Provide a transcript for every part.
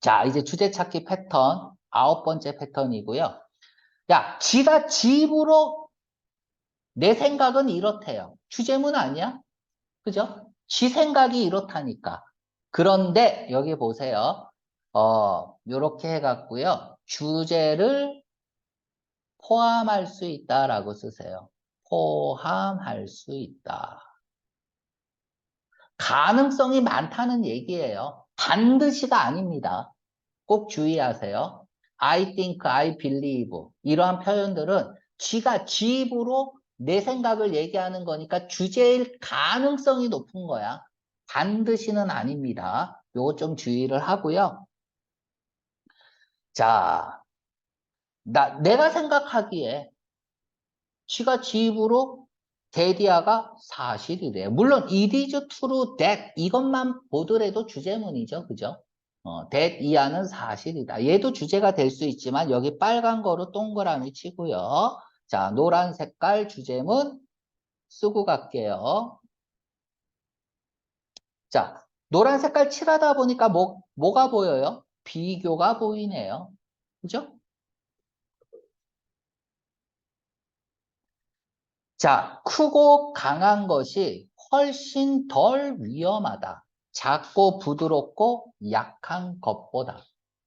자, 이제 주제 찾기 패턴 아홉 번째 패턴이고요. 야, 지가 집으로 내 생각은 이렇대요. 주제문 아니야? 그죠? 지 생각이 이렇다니까. 그런데 여기 보세요. 어, 요렇게 해갖고요. 주제를 포함할 수 있다라고 쓰세요. 포함할 수 있다. 가능성이 많다는 얘기예요. 반드시가 아닙니다. 꼭 주의하세요. I think, I believe 이러한 표현들은 쥐가 지 입으로 내 생각을 얘기하는 거니까 주제일 가능성이 높은 거야. 반드시는 아닙니다. 요거 좀 주의를 하고요. 자, 나, 내가 생각하기에 쥐가 지 입으로 데디아가 사실이래요. 물론 it is true that 이것만 보더라도 주제문이죠. 그죠? 어, that 이하는 사실이다. 얘도 주제가 될 수 있지만 여기 빨간 거로 동그라미 치고요. 자, 노란 색깔 주제문 쓰고 갈게요. 자, 노란 색깔 칠하다 보니까 뭐, 뭐가 보여요? 비교가 보이네요. 그죠? 자, 크고 강한 것이 훨씬 덜 위험하다. 작고 부드럽고 약한 것보다.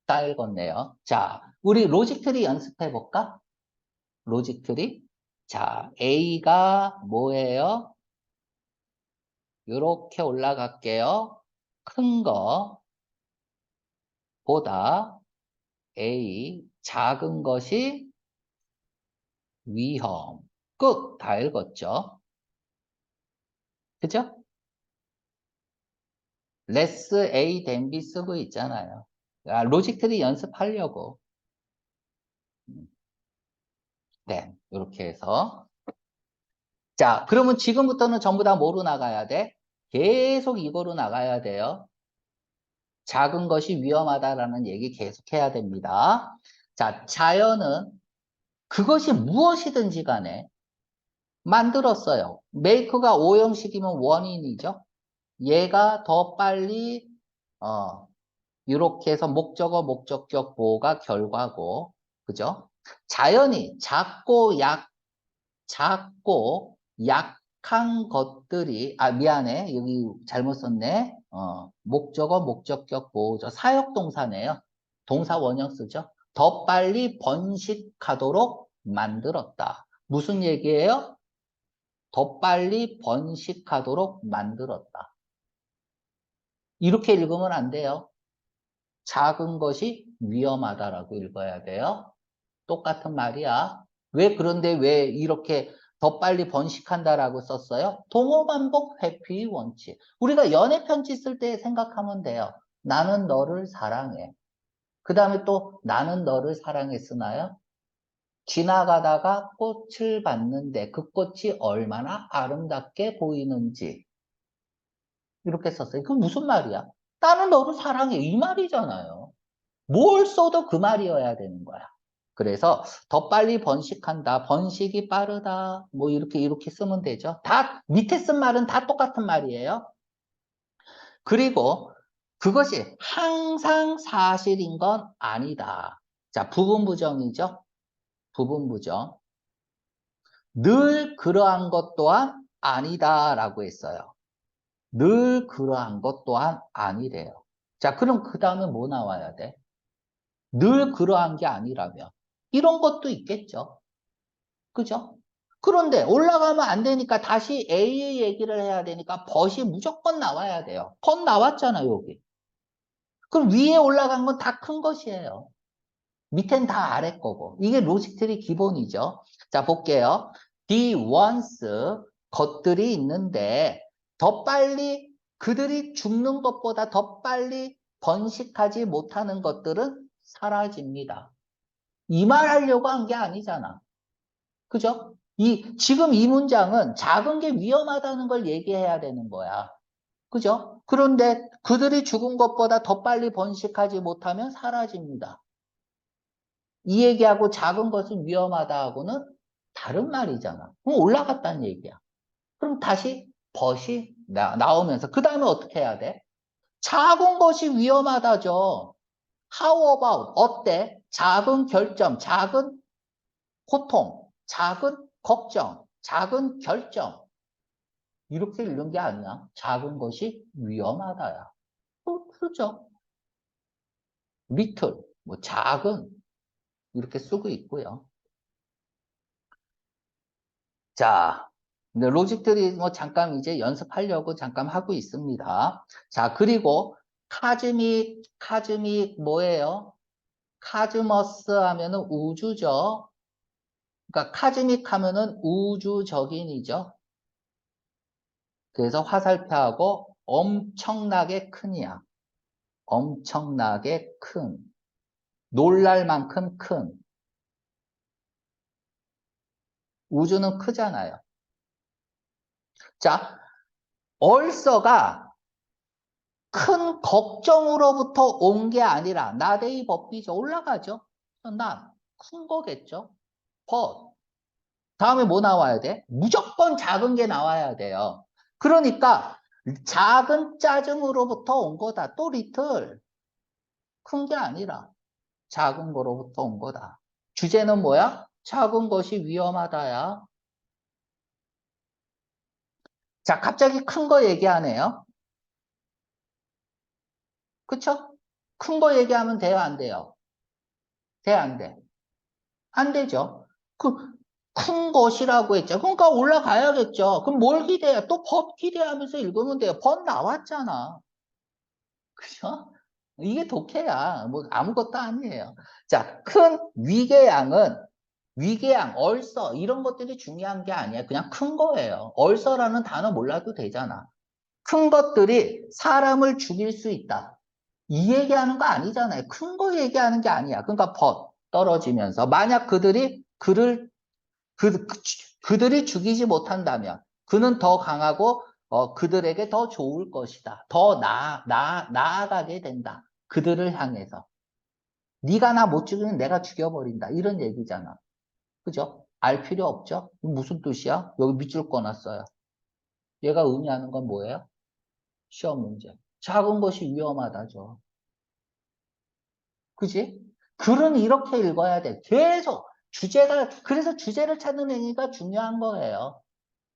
딱 읽었네요. 자, 우리 로직 트리 연습해 볼까? 로직 트리. 자, A가 뭐예요? 이렇게 올라갈게요. 큰 거 보다 A 작은 것이 위험. 끝. 다 읽었죠? 그죠? less A than B 쓰고 있잖아요. 아, 로직 트리 연습하려고. 네, 이렇게 해서. 자, 그러면 지금부터는 전부 다 뭐로 나가야 돼? 계속 이거로 나가야 돼요. 작은 것이 위험하다라는 얘기 계속 해야 됩니다. 자, 자연은 그것이 무엇이든지 간에 만들었어요. 메이크가 오형식이면 원인이죠. 얘가 더 빨리 어 이렇게 해서 목적어 목적격 보호가 결과고 그죠? 자연이 작고 약 작고 약한 것들이 아 미안해 여기 잘못 썼네 어 목적어 목적격 보호죠 사역 동사네요 동사 원형 쓰죠 더 빨리 번식하도록 만들었다 무슨 얘기예요? 더 빨리 번식하도록 만들었다 이렇게 읽으면 안 돼요. 작은 것이 위험하다라고 읽어야 돼요. 똑같은 말이야. 왜 그런데 왜 이렇게 더 빨리 번식한다라고 썼어요? 동호 반복 회피 원칙. 우리가 연애 편지 쓸 때 생각하면 돼요. 나는 너를 사랑해. 그 다음에 또 나는 너를 사랑해 쓰나요? 지나가다가 꽃을 봤는데 그 꽃이 얼마나 아름답게 보이는지 이렇게 썼어요. 그건 무슨 말이야? 나는 너를 사랑해. 이 말이잖아요. 뭘 써도 그 말이어야 되는 거야. 그래서 더 빨리 번식한다. 번식이 빠르다. 뭐 이렇게 이렇게 쓰면 되죠. 다 밑에 쓴 말은 다 똑같은 말이에요. 그리고 그것이 항상 사실인 건 아니다. 자, 부분 부정이죠. 부분 부정. 늘 그러한 것 또한 아니다라고 했어요. 늘 그러한 것 또한 아니래요. 자, 그럼 그 다음에 뭐 나와야 돼? 늘 그러한 게 아니라면 이런 것도 있겠죠. 그죠? 그런데 올라가면 안 되니까 다시 A의 얘기를 해야 되니까 벗이 무조건 나와야 돼요. 벗 나왔잖아, 여기. 그럼 위에 올라간 건 다 큰 것이에요. 밑엔 다 아래 거고. 이게 로직틀이 기본이죠. 자, 볼게요. The ones, 것들이 있는데 더 빨리 그들이 죽는 것보다 더 빨리 번식하지 못하는 것들은 사라집니다. 이 말 하려고 한 게 아니잖아. 그죠? 이, 지금 이 문장은 작은 게 위험하다는 걸 얘기해야 되는 거야. 그죠? 그런데 그들이 죽은 것보다 더 빨리 번식하지 못하면 사라집니다. 이 얘기하고 작은 것은 위험하다하고는 다른 말이잖아. 그럼 올라갔다는 얘기야. 그럼 다시 벗이 나, 나오면서 그 다음에 어떻게 해야 돼? 작은 것이 위험하다죠. How about 어때? 작은 결점, 작은 고통, 작은 걱정, 작은 결정. 이렇게 읽는 게 아니야. 작은 것이 위험하다야. 어, 그렇죠. little, 뭐 작은 이렇게 쓰고 있고요. 자, 로직들이 뭐 잠깐 이제 연습하려고 잠깐 하고 있습니다. 자, 그리고 카즈믹, 카즈믹 뭐예요? 카즈머스 하면은 우주죠. 그러니까 카즈믹 하면은 우주적인이죠. 그래서 화살표하고 엄청나게 큰이야. 엄청나게 큰. 놀랄 만큼 큰. 우주는 크잖아요. 자, 얼서가 큰 걱정으로부터 온 게 아니라 나데이 법비죠. 올라가죠. 나 큰 거겠죠. 벗. 다음에 뭐 나와야 돼? 무조건 작은 게 나와야 돼요. 그러니까 작은 짜증으로부터 온 거다. 또 리틀. 큰 게 아니라 작은 거로부터 온 거다. 주제는 뭐야? 작은 것이 위험하다야. 자, 갑자기 큰 거 얘기하네요. 그쵸? 큰 거 얘기하면 돼요, 안 돼요? 돼, 안 돼? 안 되죠. 그, 큰 것이라고 했죠. 그러니까 올라가야겠죠. 그럼 뭘 기대해? 또 법 기대하면서 읽으면 돼요. 법 나왔잖아. 그죠? 이게 독해야. 뭐 아무것도 아니에요. 자, 큰 위궤양은 위궤양, 얼서 이런 것들이 중요한 게 아니야. 그냥 큰 거예요. 얼서라는 단어 몰라도 되잖아. 큰 것들이 사람을 죽일 수 있다. 이 얘기하는 거 아니잖아요. 큰 거 얘기하는 게 아니야. 그러니까 벗 떨어지면서 만약 그들이 그를 그, 그, 들이 죽이지 못한다면 그는 더 강하고 어, 그들에게 더 좋을 것이다. 더 나, 나, 나아가게 된다. 그들을 향해서. 네가 나 못 죽이면 내가 죽여버린다. 이런 얘기잖아. 그죠? 알 필요 없죠? 무슨 뜻이야? 여기 밑줄 꺼놨어요. 얘가 의미하는 건 뭐예요? 시험 문제. 작은 것이 위험하다죠. 그지? 글은 이렇게 읽어야 돼. 계속 주제가 그래서 주제를 찾는 행위가 중요한 거예요.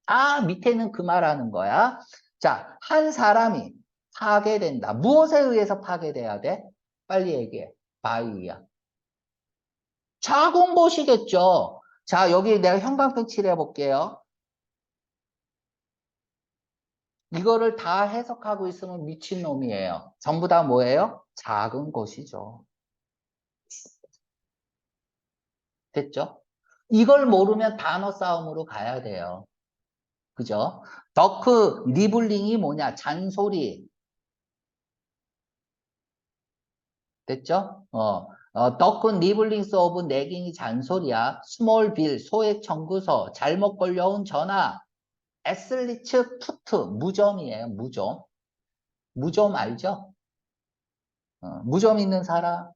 아 밑에는 그 말하는 거야. 자, 한 사람이 파괴된다. 무엇에 의해서 파괴돼야 돼? 빨리 얘기해. 바위야. 것이겠죠. 자, 여기 내가 형광펜 칠해 볼게요. 이거를 다 해석하고 있으면 미친놈이에요. 전부 다 뭐예요? 작은 것이죠. 됐죠? 이걸 모르면 단어 싸움으로 가야 돼요. 그죠? 더크 리블링이 뭐냐? 잔소리. 됐죠? 어, 어 더크 리블링스 오브 내깅이 잔소리야. 스몰 빌, 소액 청구서, 잘못 걸려온 전화. 에슬리츠 푸트, 무점이에요. 무점. 무점 알죠? 어, 무점 있는 사람.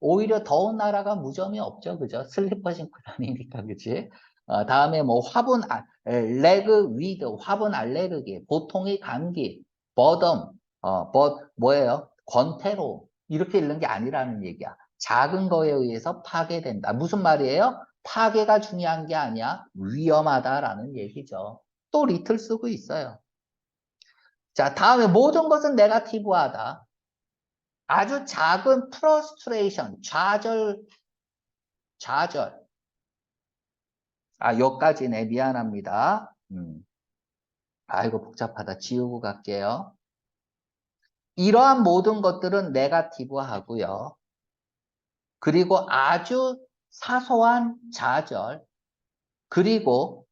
오히려 더운 나라가 무점이 없죠. 그죠? 슬리퍼 신고 다니니까, 그치? 어, 다음에 뭐 화분, 아, 레그 위드, 화분 알레르기, 보통의 감기, 버덤, 어, 버, 뭐예요? 권태로. 이렇게 읽는 게 아니라는 얘기야. 작은 거에 의해서 파괴된다. 무슨 말이에요? 파괴가 중요한 게 아니야. 위험하다라는 얘기죠. 또 리틀 쓰고 있어요. 자, 다음에 모든 것은 네가티브하다. 아주 작은 프로스트레이션, 좌절, 좌절. 아, 여기까지네. 미안합니다. 음. 아이고, 복잡하다. 지우고 갈게요. 이러한 모든 것들은 네가티브 하고요. 그리고 아주 사소한 좌절, 그리고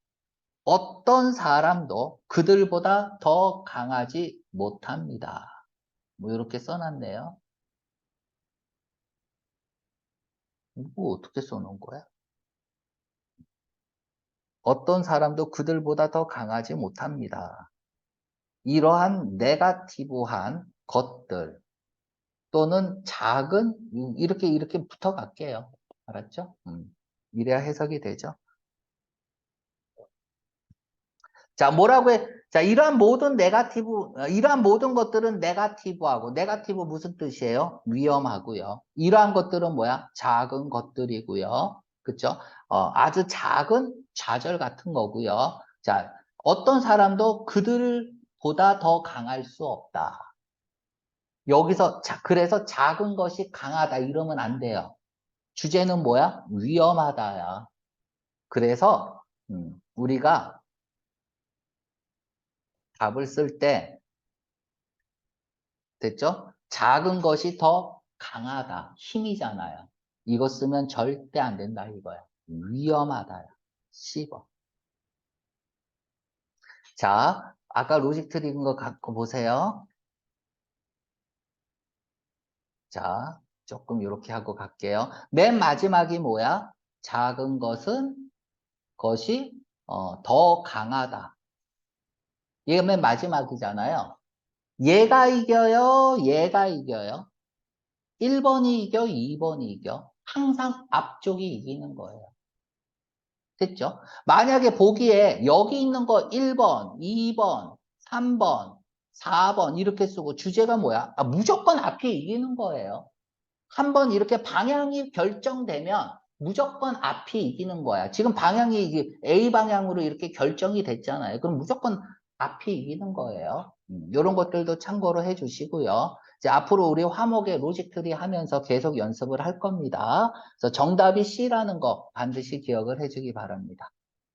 어떤 사람도 그들보다 더 강하지 못합니다. 뭐 이렇게 써놨네요. 뭐 어떻게 써놓은 거야? 어떤 사람도 그들보다 더 강하지 못합니다. 이러한 네가티브한 것들 또는 작은 이렇게 이렇게 붙어갈게요. 알았죠? 음, 이래야 해석이 되죠. 자, 뭐라고 해? 자, 이러한 모든 네가티브, 어, 이러한 모든 것들은 네가티브하고, 네가티브 무슨 뜻이에요? 위험하고요. 이러한 것들은 뭐야? 작은 것들이고요. 그쵸? 어, 아주 작은 좌절 같은 거고요. 자, 어떤 사람도 그들보다 더 강할 수 없다. 여기서, 자, 그래서 작은 것이 강하다 이러면 안 돼요. 주제는 뭐야? 위험하다야. 그래서, 음, 우리가 답을 쓸 때, 됐죠? 작은 것이 더 강하다. 힘이잖아요. 이거 쓰면 절대 안 된다 이거야. 위험하다야. 10번. 자, 아까 로직 트릭인 거 갖고 보세요. 자, 조금 이렇게 하고 갈게요. 맨 마지막이 뭐야? 작은 것은 것이 어, 더 강하다. 얘가 맨 마지막이잖아요. 얘가 이겨요? 얘가 이겨요? 1번이 이겨? 2번이 이겨? 항상 앞쪽이 이기는 거예요. 됐죠? 만약에 보기에 여기 있는 거 1번, 2번, 3번, 4번 이렇게 쓰고 주제가 뭐야? 아, 무조건 앞이 이기는 거예요. 한번 이렇게 방향이 결정되면 무조건 앞이 이기는 거야. 지금 방향이 A 방향으로 이렇게 결정이 됐잖아요. 그럼 무조건 앞이 이기는 거예요. 음, 이런 것들도 참고로 해주시고요. 이제 앞으로 우리 화목의 로직트리 하면서 계속 연습을 할 겁니다. 그래서 정답이 C라는 거 반드시 기억을 해주기 바랍니다.